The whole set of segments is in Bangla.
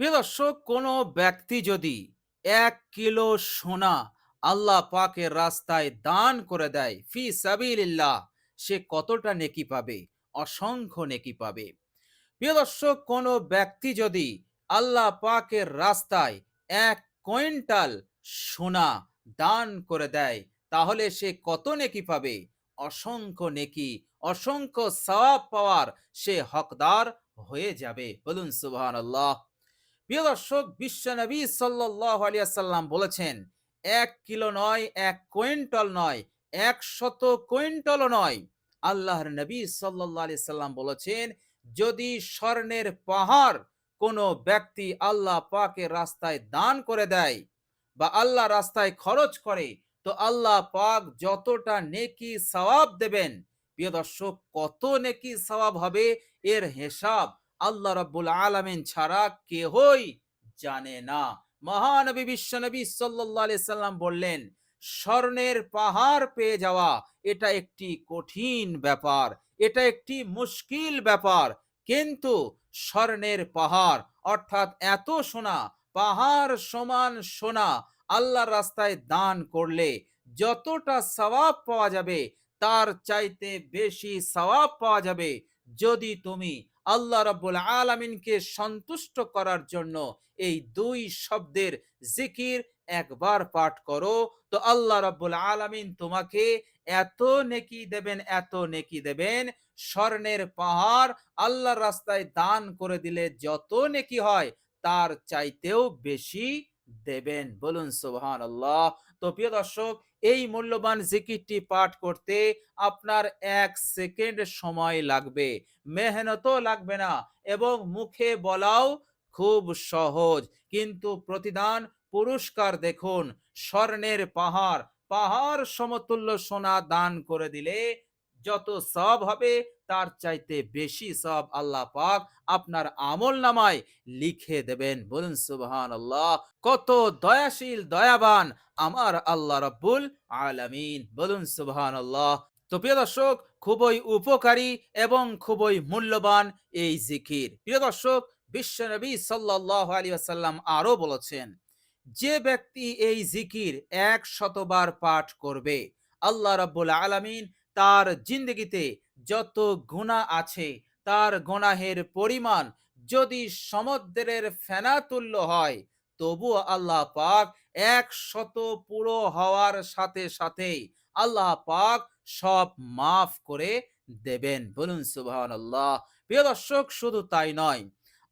প্রিয় দর্শক, কোনো ব্যক্তি যদি এক কিলো সোনা আল্লাহ পাকের রাস্তায় দান করে দেয়, ফি সাবিলিল্লাহ, সে কতটা নেকি পাবে? অসংখ্য নেকি পাবে। প্রিয় দর্শক, কোনো ব্যক্তি যদি আল্লাহ পাকের রাস্তায় এক কুইন্টাল সোনা দান করে দেয়, তাহলে সে কত নেকি পাবে? অসংখ্য নেকি, অসংখ্য সওয়াব পাওয়ার সে হকদার হয়ে যাবে। বলুন সুবহানাল্লাহ। প্রিয় দর্শক বিশ্বনবী সাল্লাহ আলিয়াল্লাম বলেছেন, এক কিলো নয়, এক কুইন্টল নয় এক শত কুইন্টলও নয়। আল্লাহর নবী সাল্লাহ আলি সাল্লাম বলেছেন, যদি স্বর্ণের পাহাড় কোনো ব্যক্তি আল্লাহ পাকে রাস্তায় দান করে দেয় বা আল্লাহ রাস্তায় খরচ করে, তো আল্লাহ পাক যতটা নেকি সওয়াব দেবেন। প্রিয় দর্শক কত নেকি সওয়াব হবে? এর হিসাব আল্লাহ রাব্বুল আলামিন ছাড়া কেহই জানে না। মহানবী বিশ্বনবী আলাইহি সাল্লাম বললেন, স্বর্ণের পাহাড় পেয়ে যাওয়া, এটা একটি কঠিন ব্যাপার, এটা একটি মুশকিল ব্যাপার, কিন্তু স্বর্ণের পাহাড়, অর্থাৎ এত সোনা, পাহাড় সমান সোনা, আল্লাহর রাস্তায় দান করলে যতটা সওয়াব পাওয়া যাবে, তার চাইতে বেশি সওয়াব পাওয়া যাবে যদি তুমি আল্লাহ রাব্বুল আলামিনকে সন্তুষ্ট করার জন্য এই দুই শব্দের জিকির একবার পাঠ করো। তো আল্লাহ রাব্বুল আলামিন তোমাকে এত নেকি দেবেন, এত নেকি দেবেন। স্বর্ণের পাহাড় আল্লাহর রাস্তায় দান করে দিলে যত নেকি হয় তার চাইতেও বেশি দেবেন। বলুন সুবহান আল্লাহ তো প্রিয় দর্শক, এই মূল্যবান জিকিরটি পাঠ করতে আপনার এক সেকেন্ড সময় লাগবে। মেহনতও লাগবে না এবং মুখে বলাও খুব সহজ। কিন্তু প্রতিদান পুরস্কার দেখুন, স্বর্ণের পাহাড়। পাহাড় সমতুল্য সোনা দান করে দিলে যত সব হবে তার চাইতে বেশি সব আল্লাহ পাক আপনার আমল নামায় লিখে দেবেন। বলুন সুবহান আল্লাহ কত দয়াশীল, দয়াবান আমার আল্লাহ রাব্বুল আলামিন। বলুন সুবহান আল্লাহ তো প্রিয় দর্শক, খুবই উপকারী এবং খুবই মূল্যবান এই জিকির। প্রিয় দর্শক বিশ্বনবী সাল্লাহ আলী আসাল্লাম আরও বলেছেন, যে ব্যক্তি এই জিকির এক শতবার পাঠ করবে, আল্লাহ রাব্বুল আলামিন তার জিন্দগিতে যত গুণা আছে, তার গুনাহের পরিমাণ যদি সমুদ্রের ফেনা তুল্য হয় তবু আল্লাহ পাক এক শত পুরো হওয়ার সাথে সাথেই আল্লাহ পাক সব মাফ করে দেবেন। বলুন সুবহান আল্লাহ প্রিয় দর্শক, শুধু তাই নয়,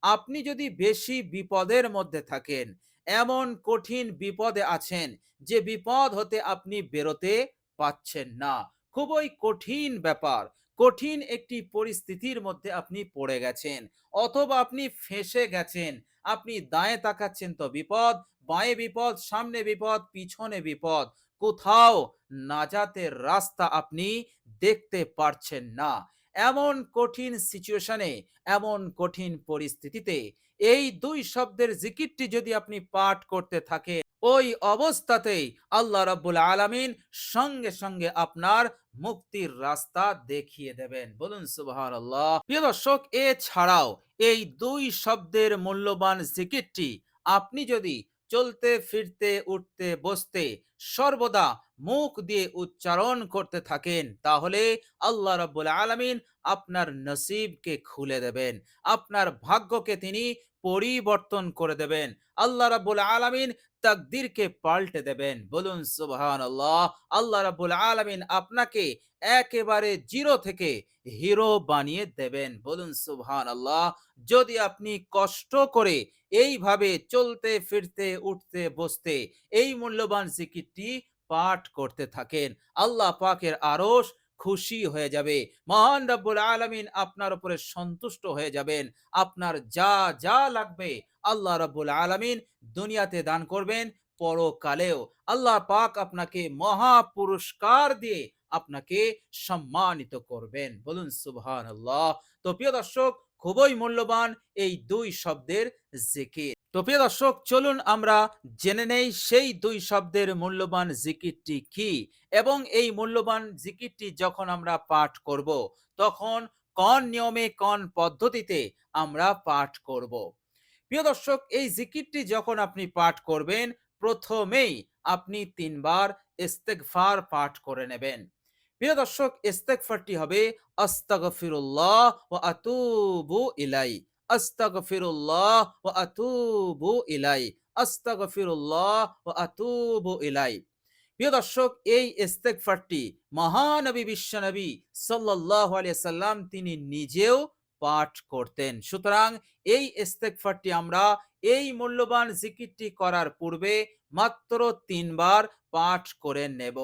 আপনি যদি বেশি বিপদের মধ্যে থাকেন, এমন কঠিন বিপদে আছেন যে বিপদ হতে আপনি বেরোতে পাচ্ছেন না। খুবই কঠিন ব্যাপার। কঠিন একটি পরিস্থিতির মধ্যে আপনি পড়ে গেছেন। অথবা আপনি ফেসে গেছেন। আপনি দায়ে তাকাচ্ছেন তো বিপদ, বাঁয়ে বিপদ, সামনে বিপদ, পিছনে বিপদ। কোথাও নাজাতের রাস্তা আপনি দেখতে পারছেন না। এমন কঠিন সিচুয়েশনে এমন কঠিন পরিস্থিতিতে এই দুই শব্দের জিকিরটি যদি আপনি পাঠ করতে থাকেন ওই অবস্থাতেই আল্লাহ রাব্বুল আলামিন সঙ্গে সঙ্গে আপনার মুক্তির রাস্তা দেখিয়ে দেবেন। বলুন সুবহানাল্লাহ। প্রিয় দর্শক, এছাড়াও এই দুই শব্দের মূল্যবান জিকিরটি আপনি যদি চলতে, ফিরতে, উঠতে, বসতে সর্বদা মুখ দিয়ে উচ্চারণ করতে থাকেন, তাহলে আল্লাহ রাব্বুল আলামিন আপনার নসিবকে খুলে দেবেন। আপনার ভাগ্যকে তিনি পরিবর্তন করে দেবেন। আল্লাহ রাব্বুল আলামিন তাকদিরকে পাল্টে দেবেন। বলুন সুবহান আল্লাহ আল্লাহ রাব্বুল আলামিন আপনাকে একেবারে জিরো থেকে হিরো বানিয়ে দেবেন। বলুন সুবহান আল্লাহ যদি আপনি কষ্ট করে এইভাবে চলতে, ফিরতে, উঠতে, বসতে এই মূল্যবান জিকিরটি পাঠ করতে থাকেন, আল্লাহ পাকের আরশ খুশি হয়ে যাবে। মহান রব্বুল আলামিন আপনার উপরে সন্তুষ্ট হয়ে যাবেন। আপনার যা যা লাগবে আল্লাহ রব্বুল আলামিন দুনিয়াতে দান করবেন পরকালেও। আল্লাহ পাক আপনাকে মহা পুরস্কার দিয়ে আপনাকে সম্মানিত করবেন। বলুন সুবহান আল্লাহ তো প্রিয় দর্শক, খুবই মূল্যবান এই দুই শব্দের জিকির। তো প্রিয় দর্শক, চলুন আমরা জেনে নেই সেই দুই শব্দের মূল্যবান জিকিরটি কি এবং এই মূল্যবান জিকিরটি যখন আমরা পাঠ করব, তখন কোন নিয়মে কোন পদ্ধতিতে আমরা পাঠ করব? প্রিয় দর্শক, এই জিকিরটি যখন আপনি পাঠ করবেন, প্রথমেই আপনি তিনবার ইস্তেগফার পাঠ করে নেবেন। প্রিয় দর্শক, ইস্তেগফারটি হবে, আস্তাগফিরুল্লাহ ওয়া আতুবু ইলাই আস্তাগফিরুল্লাহ ওয়া আতুবু ইলাই আস্তাগফিরুল্লাহ ওয়া আতুবু ইলাই প্রিয় দর্শক, এই ইস্তেগফারটি মহানবী বিশ্বনবী সাল্লাল্লাহু আলাইহি সাল্লাম তিনি নিজেও পাঠ করতেন। সুতরাং এই ইস্তেগফারটি আমরা এই মূল্যবান জিকিরটি করার পূর্বে মাত্র তিনবার পাঠ করে নেব।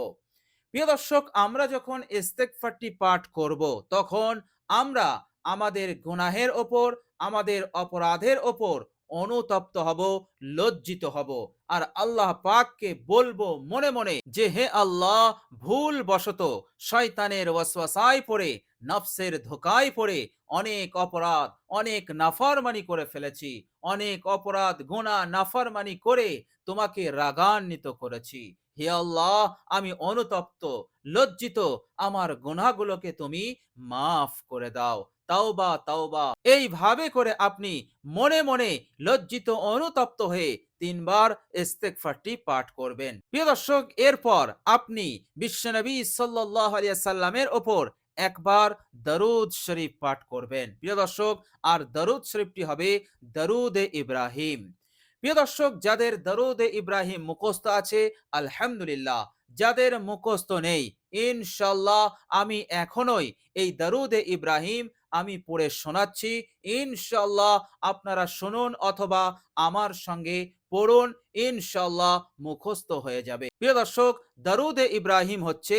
প্রিয় দর্শক, আমরা যখন ইস্তেগফারটি পাঠ করব, তখন আমরা আমাদের গুনাহের ওপর, আমাদের অপরাধের ওপর অনুতপ্ত হব, লজ্জিত হব। আর আল্লাহ পাককে বলব মনে মনে যে, হে আল্লাহ ভুল বশত শয়তানের ওয়াসওয়াসায় পড়ে নফসের ধোকায় পড়ে অনেক অপরাধ, অনেক নাফরমানি করে ফেলেছি, অনেক অপরাধ, গুনাহ, নাফরমানি করে তোমাকে রাগান্বিত করেছি। হে আল্লাহ, আমি অনুতপ্ত, লজ্জিত, আমার গুনাহগুলোকে তুমি মাফ করে দাও। তাওবা তাওবা। এইভাবে করে আপনি মনে মনে লজ্জিত, অনুতপ্ত হয়ে তিনবার ইস্তেগফারটি পাঠ করবেন। প্রিয় দর্শক, এরপর আপনি বিশ্বনবী সাল্লাল্লাহু আলাইহি সাল্লামের ওপর একবার দরুদ শরীফ পাঠ করবেন। প্রিয় দর্শক, আর দরুদ শরীফটি হবে দরুদে ইব্রাহিম। প্রিয় দর্শক, যাদের দরুদে ইব্রাহিম মুখস্থ আছে, আলহামদুলিল্লাহ, যাদের মুখস্থ নেই ইনশাল্লাহ আমি এখনোই এই দরুদে ইব্রাহিম আমি পড়ে শোনাচ্ছি। ইনশাল্লাহ আপনারা শুনুন অথবা আমার সঙ্গে পড়ুন ইনশাল্লাহ মুখস্থ হয়ে যাবে। প্রিয় দর্শক, দরুদে ইব্রাহিম হচ্ছে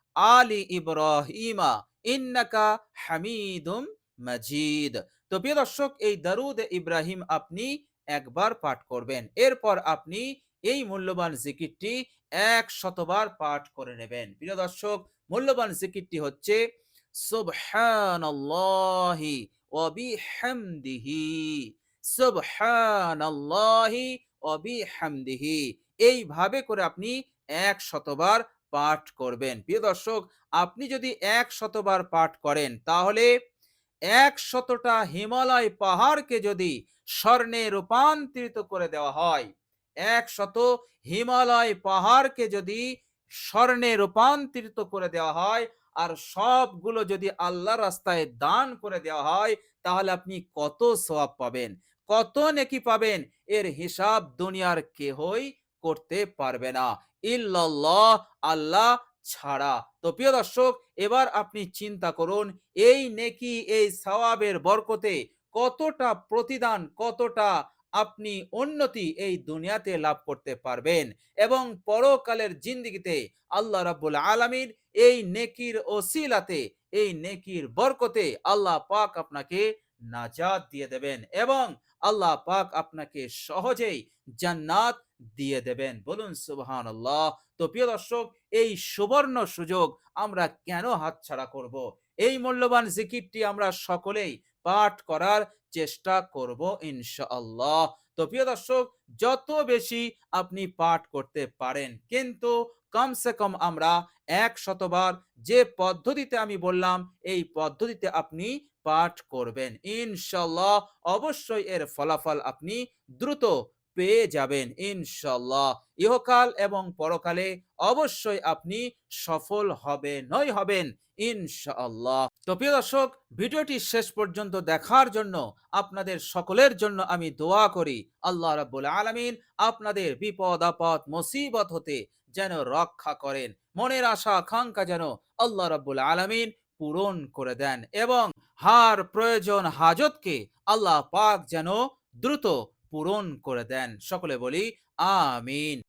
আলি ইব্রাহিমা, ইন্নাকা হামিদুম মজিদ। তো প্রিয় দর্শক, এই দারুদ ইব্রাহিম আপনি একবার পাঠ করবেন। এরপর আপনি এই মূল্যবান জিকিরটি এক শতবার পাঠ করে নেবেন। প্রিয় দর্শক, মূল্যবান জিকিরটি হচ্ছে, সুবহানাল্লাহি ওয়া বিহামদিহি, সুবহানাল্লাহি ওয়া বিহামদিহি। এইভাবে করে আপনি এক শতবার পাঠ করবেন। প্রিয় দর্শক, আপনি যদি এক শতবার পাঠ করেন, তাহলে এক শতটা হিমালয় পাহাড়কে যদি স্বর্ণে রূপান্তরিত করে দেওয়া হয় এক শত হিমালয় পাহাড়কে যদি স্বর্ণে রূপান্তরিত করে দেওয়া হয় আর সবগুলো যদি আল্লাহ রাস্তায় দান করে দেওয়া হয়, তাহলে আপনি কত সওয়াব পাবেন? কত নেকি পাবেন? এর হিসাব দুনিয়ার কেহই করতে পারবে না। ইল্লাল্লাহ, আল্লাহ ছাড়া। তো প্রিয় দর্শক, এবার আপনি চিন্তা করুন, এই নেকি, এই সওয়াবের বরকতে কতটা প্রতিদান, কতটা আপনি উন্নতি এই দুনিয়াতে লাভ করতে পারবেন এবং পরকালের জিন্দিগিতে আল্লাহ রাব্বুল আলামিন এই নেকির ওসিলাতে, এই নেকির বরকতে আল্লাহ পাক আপনাকে নাজাত দিয়ে দেবেন এবং আল্লাহ পাক আপনাকে সহজেই জান্নাত দিয়ে দেবেন। বলুন সুবহান আল্লাহ তো প্রিয় দর্শক, এই সুবর্ণ সুযোগ আমরা কেন হাতছাড়া করব? এই মূল্যবান জিকিরটি আমরা সকলেই পাঠ করার চেষ্টা করব ইনশাআল্লাহ। তো প্রিয় দর্শক, যত বেশি আপনি পাঠ করতে পারেন, কিন্তু কমসে কম আমরা এক শতবার যে পদ্ধতিতে আমি বললাম, এই পদ্ধতিতে আপনি পাঠ করবেন। ইনশাল্লাহ অবশ্যই এর ফলাফল আপনি দ্রুত পেয়ে যাবেন, ইনশাল্লাহ। ইহকাল এবং পরকালে অবশ্যই আপনি সফল হবে নয় হবেন, ইনশাআল্লাহ। তো প্রিয় দর্শক, ভিডিওটি শেষ পর্যন্ত দেখার জন্য আপনাদের সকলের জন্য আমি দোয়া করি, আল্লাহ রাব্বুল আলামিন আপনাদের বিপদ, আপদ, মুসিবত হতে যেন রক্ষা করেন। মনের আশা, আকাঙ্ক্ষা যেন আল্লাহ রাব্বুল আলামিন পূরণ করে দেন এবং হার প্রয়োজন, হাজতকে আল্লাহ পাক যেন দ্রুত পূরণ করে দেন। সকলে বলি আমিন।